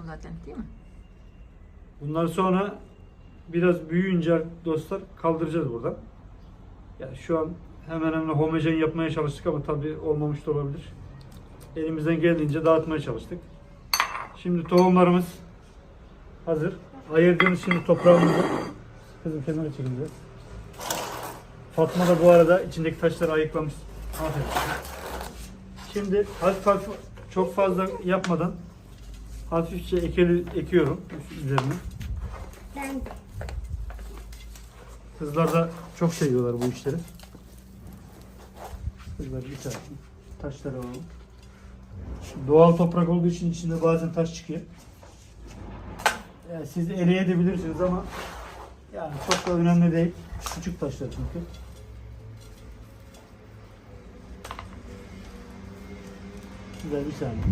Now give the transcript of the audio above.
yapıyorsun zaten değil mi? Bundan sonra biraz büyüyünce dostlar kaldıracağız buradan. Yani şu an hemen hemen homojen yapmaya çalıştık ama tabii olmamış da olabilir. Elimizden geldiğince dağıtmaya çalıştık. Şimdi tohumlarımız hazır. Ayırdığımız şimdi toprağımızı kızım kenara çekin biraz. Fatma da bu arada içindeki taşları ayıklamış. Aferin. Şimdi hafif hafif çok fazla yapmadan hafifçe ekeli, ekiyorum üzerine. Ben Kızlar da çok seviyorlar bu işleri. Kızlar bir tane taşları alalım. Doğal toprak olduğu için içinde bazen taş çıkıyor. Yani siz eleyebilirsiniz ama yani çok da önemli değil. Küçük taşlar çünkü. Güzel bir saniye.